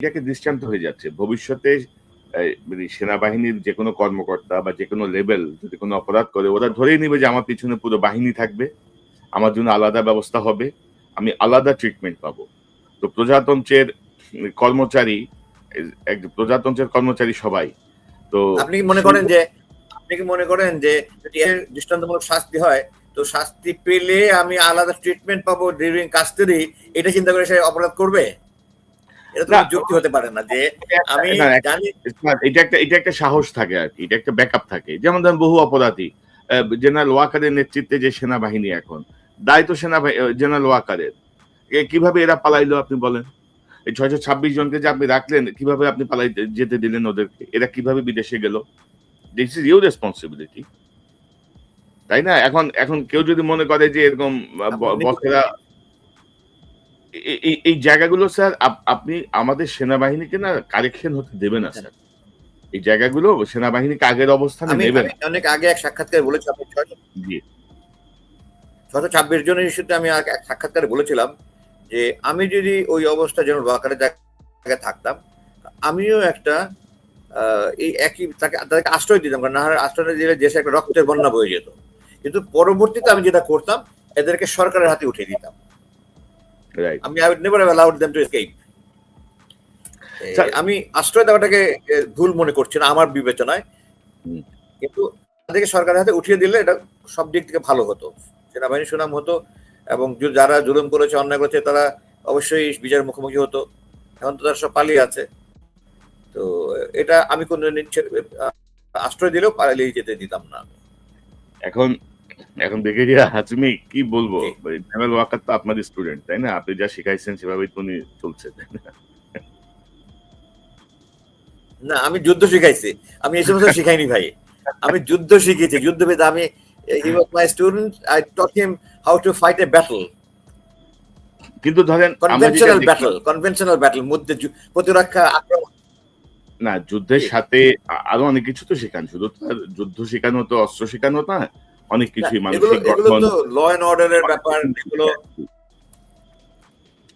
এটাকে দৃষ্টান্ত হয়ে যাচ্ছে। ভবিষ্যতে মানে সেনাবাহিনীর যে কোনো কর্মকর্তা বা যে কোনো লেভেল যদি কোনো অপরাধ করে ওরা ধরেই নিবে যে আমার পিছনে পুরো বাহিনী থাকবে আমার জন্য আলাদা ব্যবস্থা হবে আমি আলাদা ট্রিটমেন্ট পাবো। তো প্রজাতন্ত্রের কর্মচারী প্রজাতন্ত্রের কর্মচারী সবাই তো আপনি কি মনে করেন যে আপনি কি মনে করেন যে যদি দৃষ্টান্তমূলক শাস্তি হয় তো শাস্তি পেলে আমি আলাদা ট্রিটমেন্ট পাবো ডিউরিং কাস্টডি এটা চিন্তা করে সে অপরাধ করবে? এটা যুক্তি হতে পারে না যে আমি জানি এটা একটা এটা একটা সাহস থাকে আর কি এটা একটা ব্যাকআপ থাকে। যেমন ধরেন বহু অপরাধী জেনারেল ওয়াকারের নেতৃত্বে যে সেনাবাহিনী এখন দায়িত্ব সেনা জেনারেল ওয়াকারের কীভাবে এরা পালাইলো আপনি বলেন? এই ছয়শো ছাব্বিশ জনকে যে আপনি রাখলেন কীভাবে আপনি পালাই যেতে দিলেন ওদেরকে? এরা কীভাবে বিদেশে গেল? দিস ইজ ইউ রেসপন্সিবিলিটি তাই না? এখন এখন কেউ যদি মনে করে যে এরকম বসেরা এই- জায়গাগুলো স্যার আপনি আমাদের সেনাবাহিনীকে না কারেকশন হতে দেবে না স্যার। এই জায়গাগুলো সেনাবাহিনীকে আগের অবস্থানে আমি নেবে অনেক আগে এক সাক্ষাৎকারে ছয়শো জি। ছশো ছাব্বিশ জনের ইস্যুতে আমি এক সাক্ষাৎকারে বলেছিলাম যে আমি যদি ওই অবস্থা যেন ওয়াকারের জায়গায় থাকতাম আমিও একটা আহ, এই একই তাকে তাদেরকে আশ্রয় দিতাম কারণ না আশ্রয় দিলে দেশে একটা রক্তের বন্যা বয়ে যেত। কিন্তু পরবর্তীতে আমি যেটা করতাম এদেরকে সরকারের হাতে উঠিয়ে দিতাম। রাইট আমি I never have allowed them to escape আমি আশ্রয় দেওয়াটাকে ভুল মনে করছি না আমার বিবেচনায়। কিন্তু তাদেরকে সরকারের হাতে উঠিয়ে দিলে এটা সব দিক থেকে ভালো হতো। সেনাবাহিনী সুনাম হতো এবং যারা জুলুম করেছে অন্যায় করেছে তারা অবশ্যই বিচারের মুখোমুখি হতো। এখন তো তারা সব পালিয়ে আছে। তো এটা আমি কোন আশ্রয় দিলেও পালিয়ে যেতে দিতাম না। এখন এখন দেখে যে তুমি কি বলব? ওয়াকার তো আপনার স্টুডেন্ট তাই না? আপনি যা শিখাইছেন সেভাবেই উনি চলছে তাই না? না আমি যুদ্ধ শিখাইছি। আমি এই সমস্ত শিখাইনি ভাই। আমি যুদ্ধ শিখেছি যুদ্ধবিদ আমি he was my student I taught him how to fight a battle কিন্তু ধরেন কনভেনশনাল ব্যাটল কনভেনশনাল ব্যাটল মধ্যে প্রতিরক্ষা আক্রমণ। না যুদ্ধের সাথে আরও অনেক কিছু তো শেখান। শুধু যুদ্ধ শেখানো তো অস্ত্র শেখানো না অনেক কিছুই গঠন ল এন্ড অর্ডারের ব্যাপার এগুলো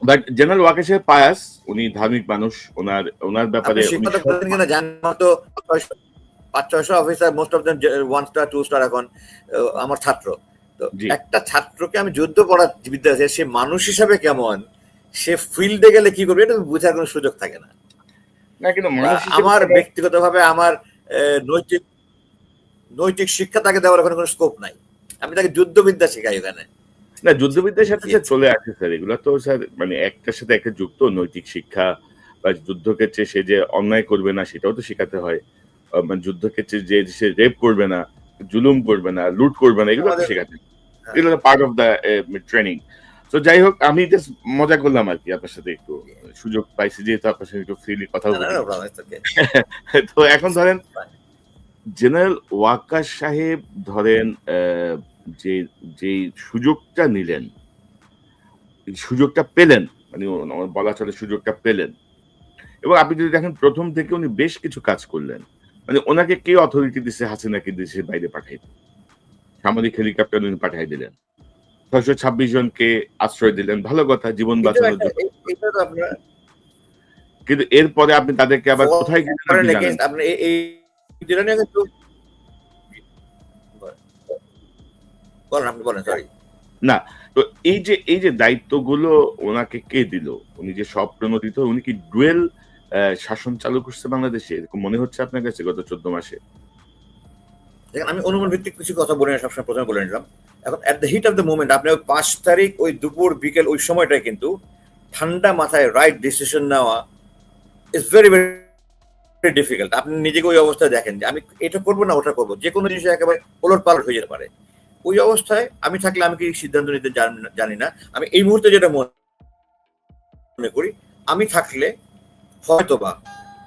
বাট জেনারেল ওয়াকের সাহেব পায়াস উনি ধার্মিক মানুষ ওনার ওনার ব্যাপারে কিনা জানেন পাঁচ ছয়শো officer most of them one star two star এখন আমার ছাত্র। তো একটা ছাত্রকে আমি যুদ্ধ পড়া বিদ্যা আছে সে মানুষ হিসাবে কেমন সে ফিল্ডে গেলে কি করবে এটা বোঝার কোনো সুযোগ থাকে না। আমার ব্যক্তিগতভাবে আমার নৈতিক নৈতিক শিক্ষা তাকে দেওয়ার ওখানে কোনো স্কোপ নাই। আমি তাকে যুদ্ধবিদ্যা শেখাই ওখানে। না যুদ্ধবিদ্যার সাথে। চলে আসে স্যার। এগুলো তো স্যার মানে একটার সাথে একটা যুক্ত নৈতিক শিক্ষা বা যুদ্ধক্ষেত্রে সে যে অন্যায় করবে না সেটাও তো শেখাতে হয়। মানে যুদ্ধক্ষেত্রে যে সে রেপ করবে না জুলুম করবে না লুট করবে না এগুলো তো শেখাতে হ্যাঁ। এগুলো পার্ট অফ দ্য ট্রেনিং তো যাই হোক আমি জাস্ট মজা করলাম আর কি আপনার সাথে একটু। সুযোগ পাইছি যেহেতু আপনার সাথে একটু ফ্রিলি কথা বলি. তো এখন ধরেন জেনারেল ওয়াকার সাহেব ধরেন যে যে সুযোগটা নিলেন সুযোগটা পেলেন মানে বলা চলে সুযোগটা পেলেন। এবং আপনি যদি দেখেন প্রথম থেকে উনি বেশ কিছু কাজ করলেন। মানে ওনাকে কে অথরিটি দিছে হাসিনাকে দেশের বাইরে পাঠাইতে সামরিক হেলিকপ্টার উনি পাঠাই দিলেন। ছয়শো ছাব্বিশ জনকে আশ্রয় দিলেন। ভালো কথা জীবন বাঁচানোর জন্য। কিন্তু এরপরে আপনি তাদেরকে আবার কোথায় আপনি জানেন against আপনি বলেন আপনি বলেন সরি না তো এই যে এই যে দায়িত্বগুলো ওনাকে কে দিল? উনি যে সব প্রণোদিত উনি কি ডুয়েল শাসন চালু করছে বাংলাদেশে? এরকম মনে হচ্ছে আপনার কাছে গত চোদ্দ মাসে? দেখেন আমি অনুমান ভিত্তিক কিছু কথা বলে সবসময় প্রথমে বলে নিলাম। এখন at the heat of the movement আপনি ওই পাঁচ তারিখ ওই দুপুর বিকেল ওই সময়টায় কিন্তু ঠান্ডা মাথায় রাইট ডিসিশন নেওয়া ইজ ভেরি ভেরি ডিফিকাল্ট আপনি নিজেকে ওই অবস্থায় দেখেন যে আমি এটা করব না, ওটা করব। যে কোনো জিনিস একেবারে ওলট পালট হয়ে যেতে পারে। ওই অবস্থায় আমি থাকলে আমি কি সিদ্ধান্ত নিতে জানি না- আমি এই মুহূর্তে যেটা মনে করি, আমি থাকলে হয়তো বা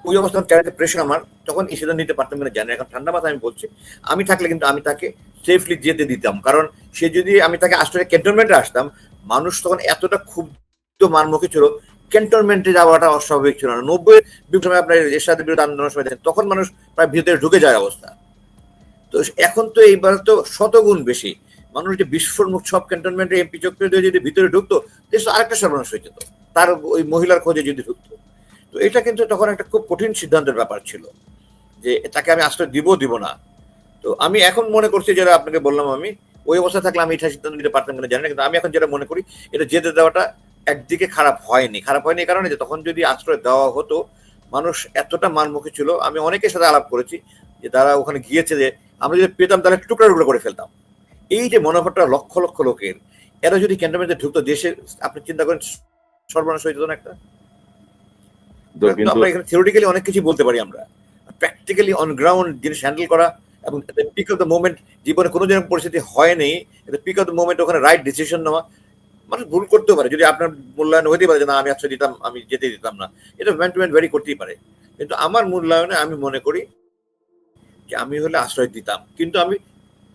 ওই অবস্থায় চারিদিকে প্রেশার আমার, তখন এই সিদ্ধান্ত নিতে পারতাম কিনা জানি। এখন ঠান্ডা মাথায় আমি বলছি, আমি থাকলে কিন্তু আমি তাকে সেফলি যেতে দিতাম। কারণ সে যদি আমি তাকে আশ্রয় ক্যান্টনমেন্টে আসতাম, মানুষ তখন এতটা ক্ষুব্ধ মানমুখী ছিল ক্যান্টনমেন্টে যাওয়াটা অস্বাভাবিক ছিল না। নব্বই সময় আপনার এরশাদের বিরুদ্ধে আন্দোলনের সময় দেখেন, তখন মানুষ প্রায় ভিতরে ঢুকে যায় অবস্থা। তো এখন তো এইবার তো শতগুণ বেশি। মানুষ যে বিস্ফোরণমুখ সব ক্যান্টনমেন্টে এমপি চক্র দিয়ে যদি ভিতরে ঢুকতো, দেশ আরেকটা সর্বনাশ হয়ে যেত। তার ওই মহিলার খোঁজে যদি ঢুকতো। তো তো এটা কিন্তু তখন একটা খুব কঠিন সিদ্ধান্তের ব্যাপার ছিল যে তাকে আমি আশ্রয় দিব দিব না। তো আমি এখন মনে করছি যেটা আপনাকে বললাম আমি, ওই অবস্থা থাকলে আমি এটা সিদ্ধান্ত নিতে পারতাম কিনা জানি না, কিন্তু আমি এখন যেটা মনে করি, এটা যেতে দেওয়াটা একদিকে খারাপ হয়নি। খারাপ হয়নি এই কারণে যে তখন যদি আশ্রয় দেওয়া হতো মানুষ এতটা মানমুখী ছিল আমি অনেকের সাথে আলাপ করেছি যে তারা ওখানে গিয়েছে যে আমরা যদি পেতাম তাহলে টুকরা টুকরা করে ফেলতাম। এই যে মনোভাবটা লক্ষ লক্ষ লোকের এরা যদি ক্যান্টনমেন্টে ঢুকতো দেশে আপনি চিন্তা করেন সর্বনাশ হয়ে যেত না একটা? আমরা এখানে থিওরিটিক্যালি অনেক কিছু বলতে পারি আমরা। প্র্যাকটিক্যালি অন গ্রাউন্ড জিনিস হ্যান্ডেল করা এবং পিক অফ দ্য মোমেন্ট জীবনে কোনো যেরকম পরিস্থিতি হয়নি পিক অফ দ্য মোমেন্ট ওখানে রাইট ডিসিশন নেওয়া মানুষ ভুল করতেও পারে। যদি আপনার মূল্যায়ন হতেই পারে যে, না, আমি আচ্ছা দিতাম, আমি যেতে দিতাম না। এটা ম্যান টু ম্যান ভ্যারি করতেই পারে। কিন্তু আমার মূল্যায়নে আমি মনে করি যে, আমি হলে আশ্রয় দিতাম। কিন্তু আমি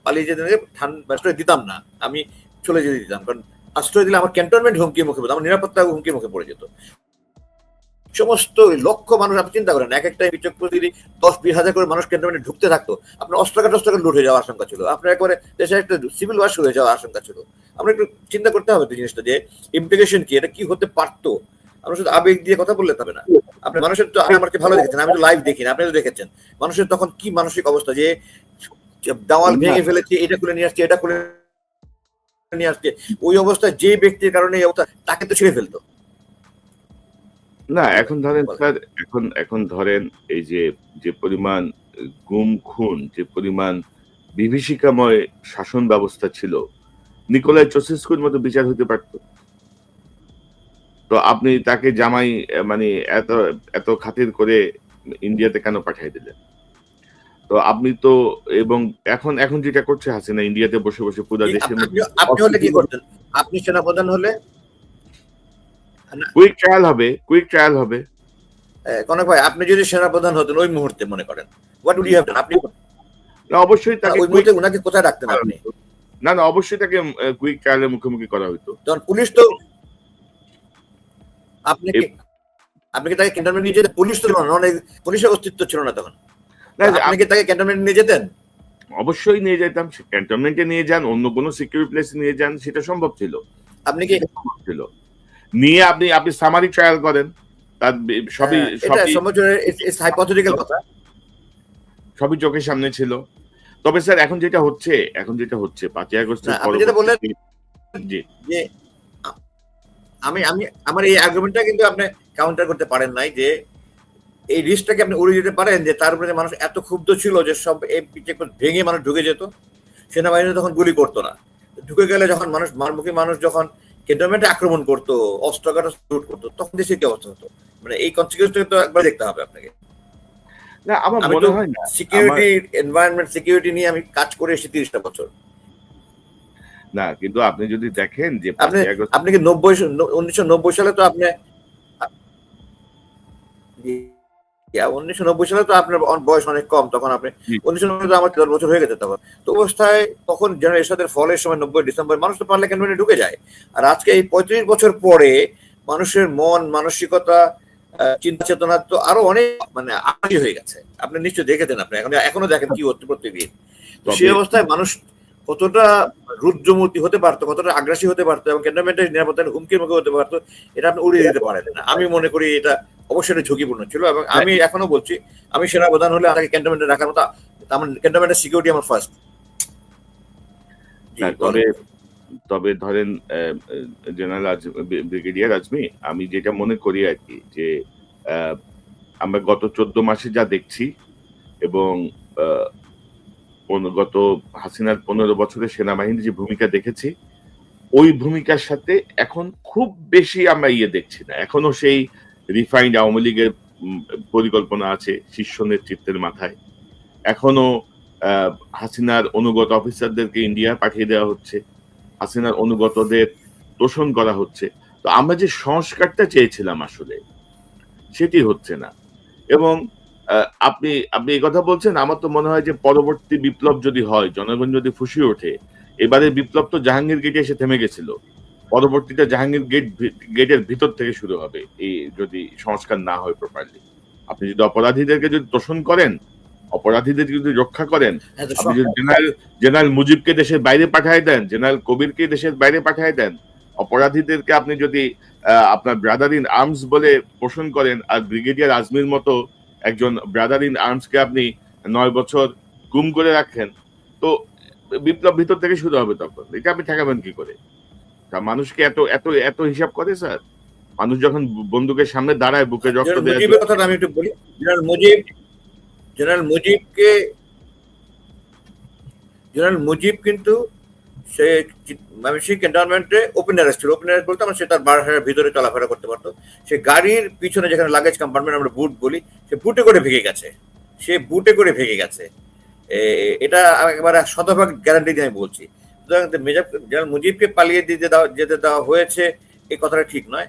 পালিয়ে যেতে ঠান্ডা আশ্রয় দিতাম না। আমি চলে যেতে দিতাম। কারণ আশ্রয় দিলে আমার ক্যান্টনমেন্ট হুমকি মুখে পড়তো আমার নিরাপত্তা হুমকি মুখে পড়ে যেত। সমস্ত লক্ষ মানুষ আপনি চিন্তা করেন এক একটা বিচক্ষণ যদি দশ বিশ হাজার করে মানুষ ক্যান্টনমেন্টে ঢুকতে থাকতো আপনার অস্ত্রাঘাত অস্ত্রাঘাত লুট হয়ে যাওয়ার আশঙ্কা ছিল। আপনার একবারে দেশে একটা সিভিল ওয়ার শুরু হয়ে যাওয়ার আশঙ্কা ছিল। আমরা একটু চিন্তা করতে হবে জিনিসটা যে ইমপ্লিকেশন কি এটা কি হতে পারতো? আমরা শুধু আবেগ দিয়ে কথা বললে তবে না। আপনি মানুষের তো আমাকে ভালো দেখেছেন? আমি তো লাইভ দেখি না আপনি তো দেখেছেন। মানুষের তখন কি মানসিক অবস্থা যে যে দেওয়াল ভেঙে ফেলেছে এটা খুলে নিয়ে আসছে এটা খুলে নিয়ে আসছে ওই অবস্থায় যে ব্যক্তির কারণে এই অবস্থা তাকে তো ছিঁড়ে ফেলতো। না এখন ধরেন স্যার এখন এখন ধরেন এই যে যে পরিমাণ গুম খুন যে পরিমাণ বিভীষিকাময় শাসন ব্যবস্থা ছিল নিকোলাই চসিস্কুর মতো বিচার হতে পারত। তো আপনি তাকে জামাই মানে এত এত খাতির করে ইন্ডিয়াতে কেন পাঠিয়ে দিলেন? তো আপনি তো এবং এখন এখন যেটা করছে হাসিনা ইন্ডিয়াতে বসে বসে পুরো দেশের আপনি হলে কি করতেন? আপনি সেনাপ্রধান হলে কুইক ট্রায়াল হবে কুইক ট্রায়াল হবে। কনক ভাই আপনি যদি সেনাপ্রধান হতেন ওই মুহূর্তে মনে করেন। হোয়াট উড ইউ হ্যাভ আপনি না, অবশ্যই তাকে ওই মুহূর্তে উনাকে কোথায় রাখতেন আপনি? না না অবশ্যই তাকে কুইক ট্রায়ালের মুখোমুখি করা হতো তখন পুলিশ তো আপনি আপনি কি তাকে ক্যান্টনমেন্ট নিয়ে যেতেন? পুলিশ তো ছিল না অনেক পুলিশের অস্তিত্ব ছিল না তখন। আপনি কি তাকে ক্যান্টনমেন্ট নিয়ে যেতেন? অবশ্যই নিয়ে যেতাম ক্যান্টনমেন্টে নিয়ে যান অন্য কোনো সিকিউরিটি প্লেসে নিয়ে যান সেটা সম্ভব ছিল। আপনি কি সম্ভব ছিল। নিয়ে আপনি আপনি সামারি ট্রায়াল করেন। তার সবই হ্যাঁ, সবই হাইপোথেটিক্যাল কথা। সবই চোখের সামনে ছিল। তবে স্যার এখন যেটা হচ্ছে এখন যেটা হচ্ছে পাঁচই আগস্টের আপনি যেটা বললেন- জি। আমি আমি আমার এই আর্গুমেন্টটা কিন্তু আপনি কাউন্টার করতে পারেন নাই যে এই রিস্কটাকে আপনি উড়িয়ে দিতে পারেন যে তার উপরে মানুষ এত ক্ষুব্ধ ছিল যে সব এই checkpoint ভেঙে মানুষ ঢুকে যেত সেনাবাহিনী তখন গুলি করতো না। ঢুকে গেলে যখন মানুষ মারমুখী মানুষ যখন ক্যান্টনমেন্টে আক্রমণ করতো অস্ত্রঘাত লুট করতো তখন দেশে কি অবস্থা হতো? মানে এই কনসিকুয়েন্সটা তো একবার দেখতে হবে আপনাকে। না আমার মনে হয় না। সিকিউরিটি এনভায়রনমেন্ট সিকিউরিটি নিয়ে আমি কাজ করে এসেছি তিরিশটা বছর। না কিন্তু আপনি যদি দেখেন যে আপনি আপনি কি নব্বই উনিশশো নব্বই সালে তো আপনি উনিশশো নব্বই সালে তো আপনার বয়স অনেক কম তখন আপনি উনিশশো নব্বই তো আমার বছর হয়ে গেছে তখন। তো অবস্থায় তখন জেনারেল এরশাদের ফলের সময় নব্বই ডিসেম্বর মানুষ তো পারলে ক্যান্টনমেন্টে ঢুকে যায়। আর আজকে এই পঁয়ত্রিশ বছর পরে মানুষের মন মানসিকতা চিন্তা চেতনা তো আরও অনেক মানে আগে হয়ে গেছে। আপনি নিশ্চয়ই দেখেছেন আপনি এখন এখনও দেখেন কি হচ্ছে প্রত্যেকদিন তো সেই অবস্থায় মানুষ কতটা রুদ্রমূর্তি হতে পারতো কতটা আগ্রাসী হতে পারতো এবং ক্যান্টনমেন্টের নিরাপত্তার হুমকির মুখে হতে পারতো এটা আপনি উড়িয়ে দিতে পারেন না। আমি মনে করি এটা অবশ্যই এটা ঝুঁকিপূর্ণ ছিল এবং আমি এখনও বলছি আমি সেনাপ্রধান হলে আমাকে ক্যান্টনমেন্টে রাখার মতো আমার ক্যান্টনমেন্টের সিকিউরিটি আমার ফার্স্ট তবে তবে ধরেন জেনারেল ব্রিগেডিয়ার আজমি আমি যেটা মনে করি আর কি যে আমরা গত চোদ্দ মাসে যা দেখছি এবং গত হাসিনার পনেরো বছরের সেনাবাহিনীর যে ভূমিকা দেখেছি ওই ভূমিকার সাথে এখন খুব বেশি আমরা ইয়ে দেখছি না। এখনও সেই রিফাইন্ড আওয়ামী লীগের পরিকল্পনা আছে শীর্ষ নেতৃত্বের মাথায়। এখনও হাসিনার অনুগত অফিসারদেরকে ইন্ডিয়া পাঠিয়ে দেওয়া হচ্ছে। হাসিনার অনুগতদের তোষণ করা হচ্ছে। তো আমরা যে সংস্কারটা চেয়েছিলাম আসলে, সেটি হচ্ছে না। এবং আপনি আপনি এই কথা বলছেন, আমার তো মনে হয় যে পরবর্তী বিপ্লব যদি হয়, জনগণ যদি ফুসে ওঠে এবারে বিপ্লব তো জাহাঙ্গীর গেটে এসে থেমে গেছিল। পরবর্তীতে জাহাঙ্গীর গেট গেটের ভিতর থেকে শুরু হবে এই যদি সংস্কার না হয় প্রপারলি আপনি যদি অপরাধীদেরকে যদি তোষণ করেন অপরাধীদের যদি রক্ষা করেন আপনি যদি জেনারেল জেনারেল মুজিবকে দেশের বাইরে পাঠায় দেন জেনারেল কবিরকে দেশের বাইরে পাঠায় দেন অপরাধীদেরকে আপনি যদি আপনার ব্রাদার ইন আর্মস বলে পোষণ করেন আর ব্রিগেডিয়ার আজমির মতো একজন ব্রাদার ইন আর্মসকে আপনি নয় বছর গুম করে রাখেন তো বিপ্লব ভিতর থেকে শুরু হবে তখন। এটা আপনি ঠেকাবেন কি করে? তা মানুষকে এত এত এত হিসাব করে স্যার? মানুষ যখন বন্দুকের সামনে দাঁড়ায় বুকে রক্ত দেয় কথাটা আমি একটু বলি। জেনারেল মুজিব জেনারেল মুজিবকে জেনারেল মুজিব কিন্তু সে মানসিক এনভায়রনমেন্টে ওপেন অ্যারেস্ট ছিল। ওপেন অ্যারেস্ট বলতে সে তার বাসার ভিতরে চলাফেরা করতে পারতো। সে গাড়ির পিছনে যেখানে লাগেজ কম্পার্টমেন্ট আমরা বুট বলি সে বুটে করে ভেঙে গেছে। সে বুটে করে ভেঙে গেছে। এটা একেবারে শতভাগ গ্যারান্টি দিয়ে আমি বলছি। সুতরাং জেনারেল মুজিবকে পালিয়ে দিতে দেওয়া, যেতে দেওয়া হয়েছে, এই কথাটা ঠিক নয়।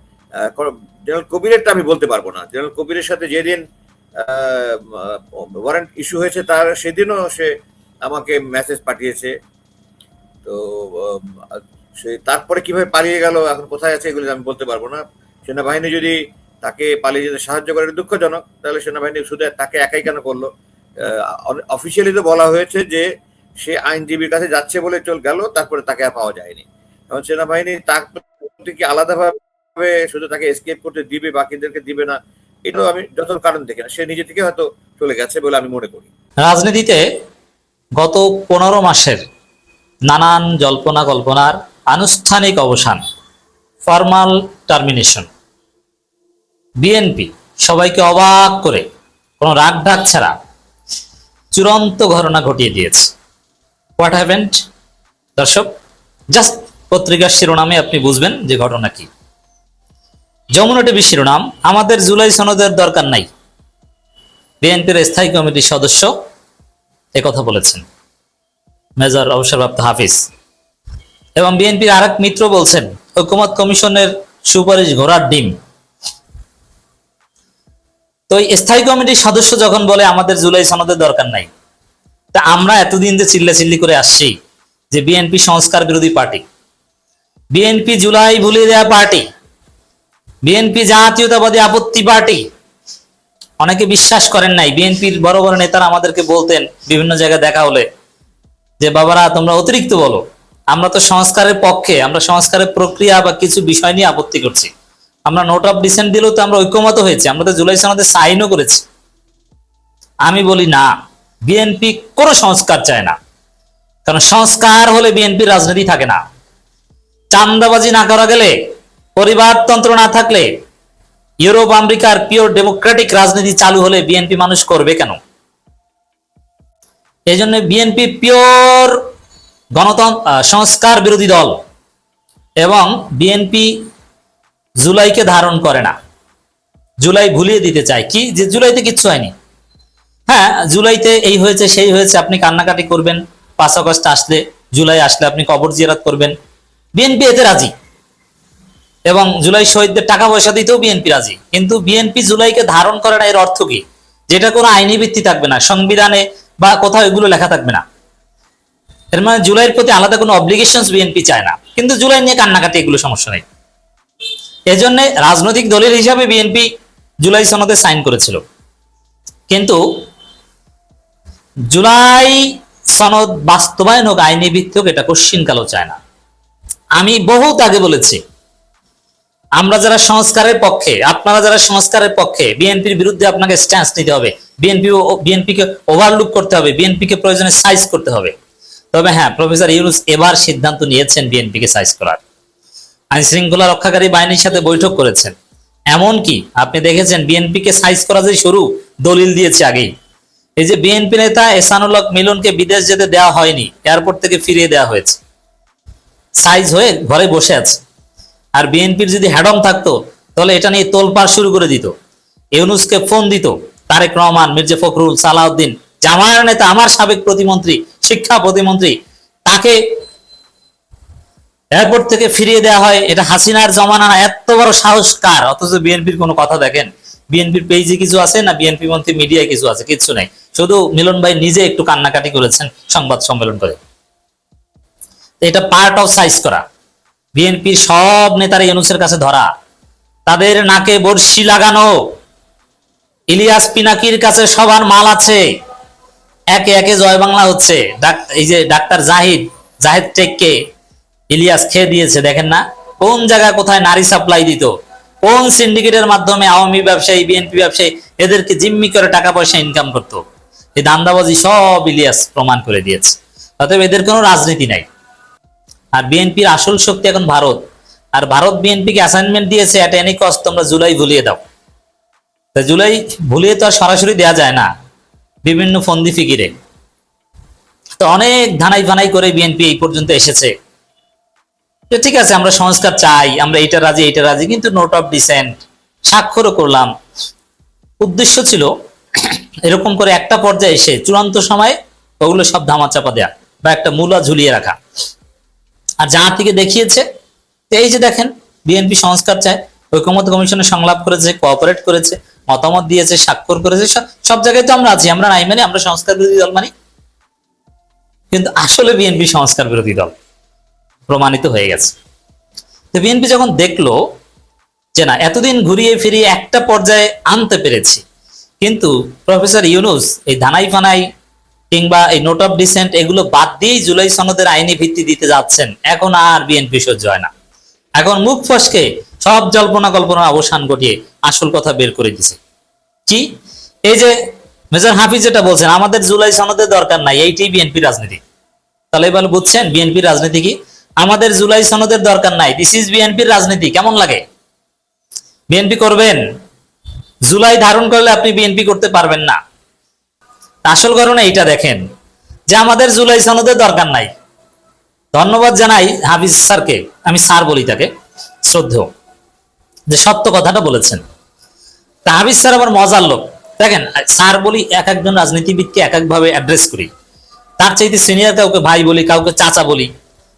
জেনারেল কবিরেরটা আমি বলতে পারব না। জেনারেল কবিরের সাথে যেদিন ওয়ারেন্ট ইস্যু হয়েছে, তার সেদিনও সে আমাকে মেসেজ পাঠিয়েছে। তো সে তারপরে কীভাবে পালিয়ে গেল, এখন কোথায় আছে, এগুলো আমি বলতে পারব না। সেনাবাহিনী যদি তাকে পালিয়ে যেতে সাহায্য করে দুঃখজনক। তাহলে সেনাবাহিনী শুধু তাকে একাই কেন করল? অফিসিয়ালি তো বলা হয়েছে যে সে আইনজীবীর কাছে যাচ্ছে বলে চল গেল, তারপরে তাকে আর পাওয়া যায়নি। এখন সেনাবাহিনী প্রতি কি আলাদাভাবে শুধু তাকে এসকেপ করতে দিবে, বাকিদেরকে দিবে না, এটাও আমি যত কারণ দেখি না। সে নিজে থেকে হয়তো চলে গেছে বলে আমি মনে করি। রাজনীতিতে গত পনেরো মাসের নানান জল্পনা কল্পনার আনুষ্ঠানিক অবসান ফর্মাল টার্মিনেশন বিএনপি সবাইকে অবাক করে কোনো রাগ ঢাক ছাড়া চূড়ান্ত ঘটনা ঘটিয়ে দিয়েছে। হোয়াট হ্যাভেন্ট দর্শক জাস্ট পত্রিকার শিরোনামে আপনি বুঝবেন যে ঘটনা কি। যমুনা টিভি শিরোনাম, আমাদের জুলাই সনদের দরকার নাই। বিএনপির স্থায়ী কমিটির সদস্য কথা বলেছেন। মেজর অবসরপ্রাপ্ত হাফিজ। এবং বিএনপির আরেক মিত্র বলছেন ঐকমত কমিশনের সুপারিশ ঘোড়ার ডিম। তো স্থায়ী কমিটির সদস্য যখন বলে, আমাদের জুলাই সনদের দরকার নাই তা আমরা এতদিন যে চিল্লা চিল্লি করে আসছি যে বিএনপি সংস্কার বিরোধী পার্টি, বিএনপি জুলাই ভুলিয়ে দেওয়া পার্টি, বিএনপি জাতীয়তাবাদী আপত্তি পার্টি, অনেকে বিশ্বাস করেন নাই। বিএনপির বড় বড় নেতারা আমাদেরকে বলতেন বিভিন্ন জায়গায় দেখা হলে যে, বাবারা, তোমরা অতিরিক্ত বলো। আমরা তো সংস্কারের পক্ষে, আমরা সংস্কারের প্রক্রিয়া বা কিছু বিষয় নিয়ে আপত্তি করছি। আমরা নোট অফ ডিসেন্ট দিলেও তো আমরা ঐক্যমত হয়েছি। আমরা তো জুলাই সনদে সাইনও করেছি। আমি বলি, না। বিএনপি কোনো সংস্কার চায় না। কারণ সংস্কার হলে বিএনপির রাজনীতি থাকে না। চান্দাবাজি না করা গেলে, পরিবারতন্ত্র না থাকলে, ইউরোপ, আমেরিকার পিওর ডেমোক্রেটিক রাজনীতি চালু হলে বিএনপি মানুষ করবে কেন? এই জন্য বিএনপি পিওর গণতন্ত্র সংস্কার বিরোধী দল এবং বিএনপি জুলাইকে ধারণ করে না। জুলাই ভুলিয়ে দিতে চায়। কি? যে জুলাইতে কিচ্ছু হয়নি। হ্যাঁ জুলাইতে এই হয়েছে, সেই হয়েছে, আপনি কান্নাকাটি করবেন। পাঁচ আগস্ট আসলে, জুলাই আসলে আপনি কবর জিয়ারাত করবেন। বিএনপি এতে রাজি। এবং জুলাই শহীদদের টাকা পয়সা দিতেও বিএনপি রাজি। কিন্তু বিএনপি জুলাইকে ধারণ করে না, এর অর্থ কি? যেটা কোনো আইনি ভিত্তি থাকবে না, সংবিধানে বা কোথাও এগুলো লেখা থাকবে না। এর মানে জুলাইয়ের প্রতি আলাদা কোনো অব্লিগেশন বিএনপি চায় না। কিন্তু জুলাই নিয়ে কান্নাকাটি, এগুলো সমস্যা নেই। এজন্য রাজনৈতিক দলের হিসাবে বিএনপি জুলাই সনদে সাইন করেছিল। কিন্তু জুলাই সনদ বাস্তবায়ন হোক, আইনি ভিত্তি হোক, এটা কশ্চিন কালো চায় না। আমি বহুত আগে বলেছি, আমরা যারা সংস্কারের পক্ষে, আপনারা যারা সংস্কারের পক্ষে, বিএনপির বিরুদ্ধে আপনাকে স্ট্যান্স নিতে হবে। বিএনপি বিএনপিকে ওভারলুক করতে হবে, বিএনপিকে প্রয়োজনে সাইজ করতে হবে। তবে হ্যাঁ প্রফেসর ইউনুস এবার সিদ্ধান্ত নিয়েছেন বিএনপিকে সাইজ করার। আইন শৃঙ্খলা রক্ষাকারী বাহিনীর সাথে বৈঠক করেছেন। এমন কি আপনি দেখেছেন বিএনপিকে সাইজ করা যে শুরু, দলিল দিয়েছে আগেই। এই যে বিএনপি নেতা এসানুল হক মিলনকে বিদেশ যেতে দেওয়া হয়নি, এয়ারপোর্ট থেকে ফিরিয়ে দেওয়া হয়েছে। সাইজ হয়ে ঘরে বসে আছে। আর বিএনপির যদি হ্যাডম থাকতো, তাহলে এটা নিয়ে তোলপাড় শুরু করে দিত। ইউনুসকে ফোন দিত, তারেক রহমান, মির্জা ফখরুল, সালাউদ্দিন, জামায়ার নেতা, আমার সাবেক প্রতিমন্ত্রী, শিক্ষা প্রতিমন্ত্রী, তাকে এয়ারপোর্ট থেকে ফিরিয়ে দেওয়া হয়। এটা হাসিনার জমানা এত বড় সাহস কার? অথচ বিএনপির কোনো কথা দেখেন। বিএনপির পেজে কিছু আছে না বিএনপি মন্ত্রী মিডিয়ায় কিছু আছে? কিছু নাই। শুধু মিলন ভাই নিজে একটু কান্নাকাটি করেছেন সংবাদ সম্মেলন করে। এটা পার্ট অফ সাইজ করা। বিএনপির সব নেতারা ইউনুসের কাছে ধরা। তাদের নাকে বর্ষি লাগানো। ইলিয়াস পিনাকির কাছে সবার মাল আছে। একে একে জয় বাংলা হচ্ছে। এই যে ডাক্তার জাহিদ জাহিদ টেককে ইলিয়াস খেয়ে দিয়েছে, দেখেন না? কোন জায়গায় কোথায় নারী সাপ্লাই দিত? কোন সিন্ডিকেটের মাধ্যমে আওয়ামী ব্যবসায়ী, বিএনপি ব্যবসায়ী এদেরকে জিম্মি করে টাকা পয়সা ইনকাম করতো? এই দান্দাবাজি সব ইলিয়াস প্রমাণ করে দিয়েছে। অতএব এদের কোনো রাজনীতি নাই। আর বিএনপির আসল শক্তি এখন ভারত। আর ভারত বিএনপিকে অ্যাসাইনমেন্ট দিয়েছে এট এনি কস্ট তোমরা জুলাই ভুলিয়ে দাও। তা জুলাই ভুলিয়ে তো আর সরাসরি দেয়া যায় না বিভিন্ন ফন্দি ফিকিরে। তো অনেক ধানাই ফানাই করে বিএনপি এই পর্যন্ত এসেছে। তো ঠিক আছে, আমরা সংস্কার চাই, আমরা এটা রাজি এটা রাজি, কিন্তু নোট অফ ডিসেন্ট স্বাক্ষরও করলাম। উদ্দেশ্য ছিল এরকম করে একটা পর্যায়ে এসে চূড়ান্ত সময় ওগুলো সব ধামাচাপা দেয়া বা একটা মূলা ঝুলিয়ে রাখা। আর থেকে দেখিয়েছে, এই যে দেখেন, বিএনপি সংস্কার চায়, ঐকমত্য কমিশনে সংলাপ করেছে কোঅপারেট করেছে, মতামত দিয়েছে, স্বাক্ষর করেছে সব জায়গায় তো আমরা আছি, আমরা নাই মানে আমরা সংস্কার বিরোধী দল মানি। কিন্তু আসলে বিএনপি সংস্কার বিরোধী দল। প্রমাণিত হয়ে গেছে। তো বিএনপি যখন দেখল যে না, এতদিন ঘুরিয়ে ফিরিয়ে একটা পর্যায়ে আনতে পেরেছি, কিন্তু প্রফেসর ইউনুস এই ধানাই ফানাই কিংবা এই নোট অফ ডিসেন্ট এগুলো বাদ দিয়েই জুলাই সনদের আইনি ভিত্তি দিতে যাচ্ছেন, এখন আর বিএনপি সহ্য হয় না। এখন মুখ ফসকে সব জল্পনা কল্পনা অবসান ঘটিয়ে আসল কথা বের করে দিছে। কি? এই যে মেজর হাফিজ যেটা বলছেন, আমাদের জুলাই সনদের দরকার নাই, এইটাই বিএনপি রাজনীতি। তাহলে এবার বুঝছেন বিএনপির রাজনীতি কি? আমাদের জুলাই সনদের দরকার নাই। দিস ইজ বিএনপির রাজনীতি, কেমন লাগে? বিএনপি করবেন। জুলাই ধারণ করলে আপনি বিএনপি করতে পারবেন না। আসল কারণ এইটা দেখেন, যে আমাদের জুলাই সনদের দরকার নাই। ধন্যবাদ জানাই হাফিজ স্যারকে, আমি স্যার বলি তাকে, শ্রদ্ধেয়, যে সত্য কথাটা বলেছেন। তা হাফিজ স্যার আবার মজার লোক। দেখেন, স্যার বলি এক একজন রাজনীতিবিদকে এক একভাবে অ্যাড্রেস করি। তার চাইতে সিনিয়র কাউকে ভাই বলি, কাউকে চাচা বলি।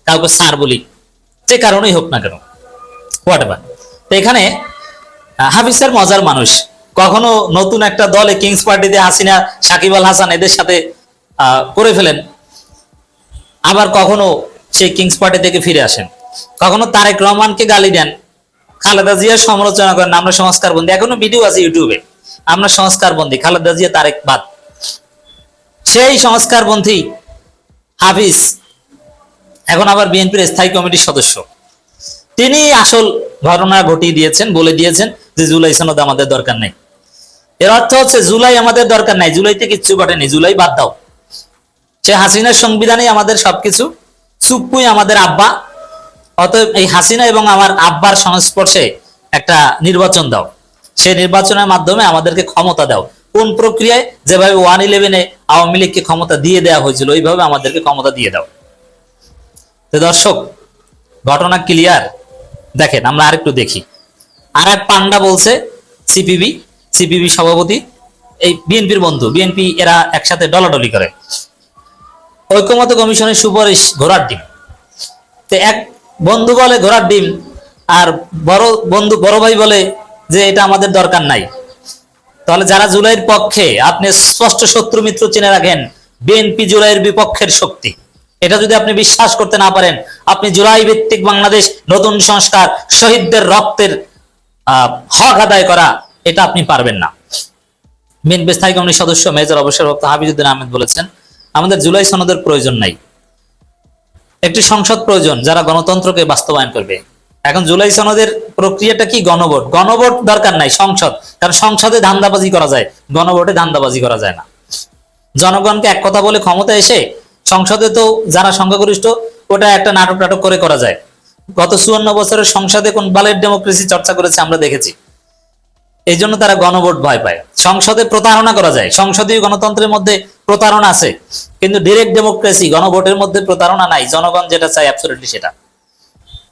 কাউকে স্যার বলি, যে কারণেই হোক না কেন হোয়াট এভার তো এখানে হাফিজ স্যার মজার মানুষ। কখনো নতুন একটা দলে কিংস পার্টিতে হাসিনা, সাকিব আল হাসান এদের সাথে করে ফেলেন। আবার কখনো সেই কিংস পার্টি থেকে ফিরে আসেন। কখনো তারেক রহমানকে গালি দেন। খালেদা জিয়ার সমালোচনা করেন, আমরা সংস্কার বন্দী এখনও ভিডিও আছে ইউটিউবে আমরা সংস্কার বন্দী খালেদা জিয়া, তারেক বাদ। সেই সংস্কার সংস্কারপন্থী হাফিজ এখন আবার বিএনপির স্থায়ী কমিটির সদস্য। তিনি আসল ঘটনা ঘটিয়ে দিয়েছেন, বলে দিয়েছেন যে জুলাই সনদ আমাদের দরকার নেই। এর অর্থ হচ্ছে জুলাই আমাদের দরকার নাই, জুলাইতে কিচ্ছু ঘটেনি, জুলাই বাদ দাও। সে হাসিনার সংবিধানে আমাদের সবকিছু সুপ্পুই আমাদের আব্বা। অতএব এই হাসিনা এবং আমার আব্বার সংস্পর্শে একটা নির্বাচন দাও। সেই নির্বাচনের মাধ্যমে আমাদেরকে ক্ষমতা দাও। কোন প্রক্রিয়ায়? যেভাবে ওয়ান ইলেভেনে আওয়ামী লীগকে ক্ষমতা দিয়ে দেওয়া হয়েছিল, ওইভাবে আমাদেরকে ক্ষমতা দিয়ে দাও। তো দর্শক, ঘটনা ক্লিয়ার দেখেন, আমরা আরেকটু দেখি। আর এক পান্ডা বলছে, সিপিবি সিপিবি সভাপতি, এই বিএনপির বন্ধু, বিএনপি এরা একসাথে ডলাডলি করে। ঐক্যমত কমিশনের সুপারিশ ঘোড়ার ডিম। তো এক বন্ধু বলে ঘোড়ার ডিম, আর বড় বন্ধু, বড় ভাই বলে যে এটা আমাদের দরকার নাই। তাহলে যারা জুলাইয়ের পক্ষে, আপনি স্পষ্ট শত্রু মিত্র চিনে রাখেন, বিএনপি জুলাইয়ের বিপক্ষের শক্তি। এটা যদি আপনি বিশ্বাস করতে না পারেন, আপনি জুলাই ভিত্তিক বাংলাদেশ নতুন সংস্কার, শহীদদের রক্তের হক আদায় করা, এটা আপনি পারবেন না। বিএনপি স্থায়ী কমিটির সদস্য মেজর অবসরপ্রাপ্ত হাফিজুদ্দিন আহমেদ বলেছেন, আমাদের জুলাই সনদের প্রয়োজন নাই। একটি সংসদ প্রয়োজন যারা গণতন্ত্রকে বাস্তবায়ন করবে। এখন জুলাই সনদের প্রক্রিয়াটা কি? গণভোট। গণভোট দরকার নাই, সংসদ। কারণ সংসদে ধান্দাবাজি করা যায়, গণভোটে ধান্দাবাজি করা যায় না। জনগণকে এক কথা বলে ক্ষমতা এসে সংসদে তো যারা সংখ্যাগরিষ্ঠ, ওটা একটা নাটক নাটক করে করা যায়। গত চুয়ান্ন বছরের সংসদে কোন বালের ডেমোক্রেসি চর্চা করেছে আমরা দেখেছি। এই জন্য তারা গণভোট ভয় পায়। সংসদে প্রতারণা করা যায়। সংসদীয় গণতন্ত্রের মধ্যে প্রতারণা আছে। কিন্তু ডিরেক্ট ডেমোক্রেসি গণভোটের মধ্যে প্রতারণা নাই। জনগণ যেটা চায় অ্যাবসোলিটলি সেটা।